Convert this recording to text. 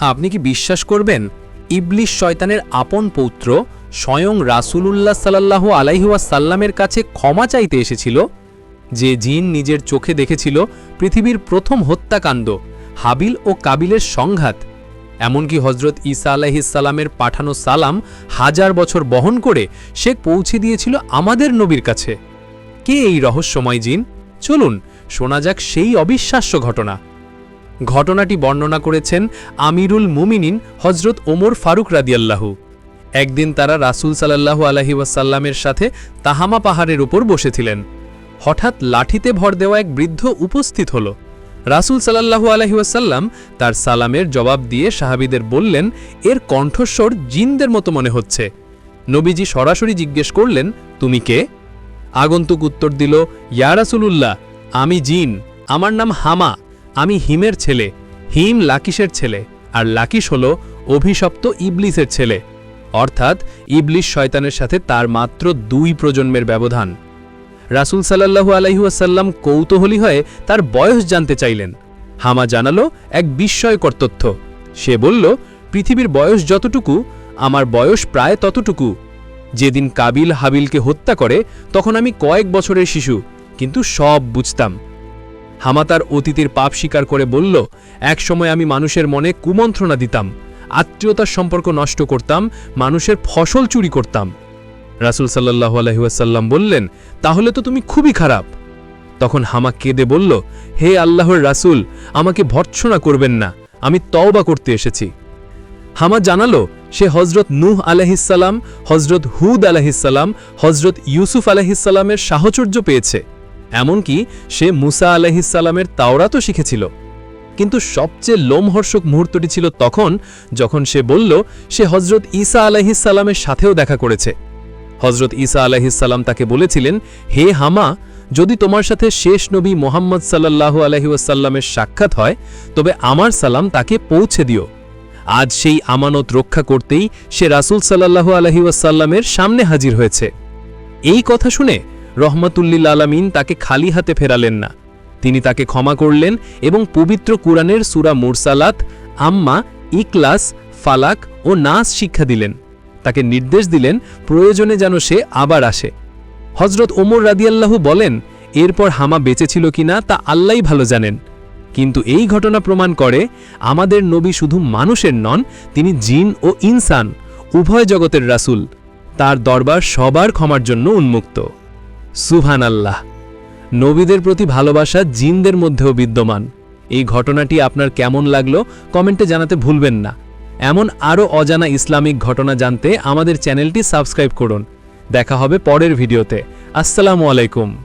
আপনি কি বিশ্বাস করবেন? ইবলিশ শয়তানের আপন পৌত্র স্বয়ং রাসূলুল্লাহ সাল্লাল্লাহু আলাইহুয়াসাল্লামের কাছে ক্ষমা চাইতে এসেছিল। যে জিন নিজের চোখে দেখেছিল পৃথিবীর প্রথম হত্যাকাণ্ড, হাবিল ও কাবিলের সংঘাত। এমনকি হজরত ঈসা আলাইহিসাল্লামের পাঠানো সালাম হাজার বছর বহন করে সে পৌঁছে দিয়েছিল আমাদের নবীর কাছে। কে এই রহস্যময় জিন? চলুন, শোনা যাক সেই অবিশ্বাস্য ঘটনা। ঘটনাটি বর্ণনা করেছেন আমিরুল মুমিনিন হজরত ওমর ফারুক রাদিয়াল্লাহু। একদিন তারা রাসূল সাল্লাল্লাহু আলাইহি ওয়াসাল্লামের সাথে তাহামা পাহাড়ের উপর বসেছিলেন। হঠাৎ লাঠিতে ভর দেওয়া এক বৃদ্ধ উপস্থিত হল। রাসূল সাল্লাল্লাহু আলাইহি ওয়াসাল্লাম তার সালামের জবাব দিয়ে সাহাবীদের বললেন, এর কণ্ঠস্বর জিনদের মতো মনে হচ্ছে। নবীজি সরাসরি জিজ্ঞেস করলেন, তুমি কে? আগন্তুক উত্তর দিল, ইয়া রাসূলুল্লাহ, আমি জিন, আমার নাম হামা। আমি হিমের ছেলে, হিম লাকিসের ছেলে, আর লাকিস হল অভিশপ্ত ইবলিসের ছেলে। অর্থাৎ ইবলিস শয়তানের সাথে তার মাত্র দুই প্রজন্মের ব্যবধান। রাসূল সাল্লাল্লাহু আলাইহুয়াসাল্লাম কৌতূহলী হয়ে তার বয়স জানতে চাইলেন। হামা জানালো, এক বিস্ময়কর তথ্য। সে বলল, পৃথিবীর বয়স যতটুকু, আমার বয়স প্রায় ততটুকু। যেদিন কাবিল হাবিলকে হত্যা করে, তখন আমি কয়েক বছরের শিশু, কিন্তু সব বুঝতাম। হামা তার অতীতের পাপ স্বীকার করে বলল, একসময় আমি মানুষের মনে কুমন্ত্রণা দিতাম, আত্মীয়তার সম্পর্ক নষ্ট করতাম, মানুষের ফসল চুরি করতাম। রাসূল সাল্লাল্লাহু আলাইহি ওয়াসাল্লাম বললেন, তাহলে তো তুমি খুবই খারাপ। তখন হামা কেঁদে বলল, হে আল্লাহর রাসূল, আমাকে ভর্ৎসনা করবেন না, আমি তওবা করতে এসেছি। হামা জানালো, সে হজরত নূহ আলাহিসাল্লাম হজরত হুদ আলাহিসাল্লাম হজরত ইউসুফ আলাহিসাল্লামের সাহচর্য পেয়েছে। এমনকি সে মুসা আলাহিসাল্লামের তাওরাতও শিখেছিল। কিন্তু সবচেয়ে লোমহর্ষক মুহূর্তটি ছিল তখন যখন সে বলল, সে হজরত ঈসা আলাহিসাল্লামের সাথেও দেখা করেছে। হজরত ঈসা আলাহিসাল্লাম তাকে বলেছিলেন, হে হামা, যদি তোমার সাথে শেষ নবী মোহাম্মদ সাল্লাল্লাহু আলহিউসাল্লামের সাক্ষাৎ হয়, তবে আমার সালাম তাকে পৌঁছে দিও। আজ সেই আমানত রক্ষা করতেই সে রাসূল সাল্লাল্লাহু আলহি ওয়াসাল্লামের সামনে হাজির হয়েছে। এই কথা শুনে রহমতুল্লিল আলামিন তাকে খালি হাতে ফেরালেন না। তিনি তাকে ক্ষমা করলেন এবং পবিত্র কুরআনের সূরা মুরসালাত, আম্মা ইকলাস ফালাক ও নাস শিক্ষা দিলেন। তাকে নির্দেশ দিলেন, প্রয়োজনে যেন সে আবার আসে। হজরত ওমর রাদিয়াল্লাহু বলেন, এরপর হামা বেঁচেছিল কিনা তা আল্লাহই ভালো জানেন। কিন্তু এই ঘটনা প্রমাণ করে, আমাদের নবী শুধু মানুষের নন, তিনি জিন ও ইনসান, উভয় জগতের রাসূল। তার দরবার সবার ক্ষমার জন্য উন্মুক্ত। সুভান আল্লাহ নবীদের প্রতি ভালোবাসা জিনদের মধ্যেও বিদ্যমান। এই ঘটনাটি আপনার কেমন লাগল কমেন্টে জানাতে ভুলবেন না। এমন আরও অজানা ইসলামিক ঘটনা জানতে আমাদের চ্যানেলটি সাবস্ক্রাইব করুন। দেখা হবে পরের ভিডিওতে। আসসালামু আলাইকুম।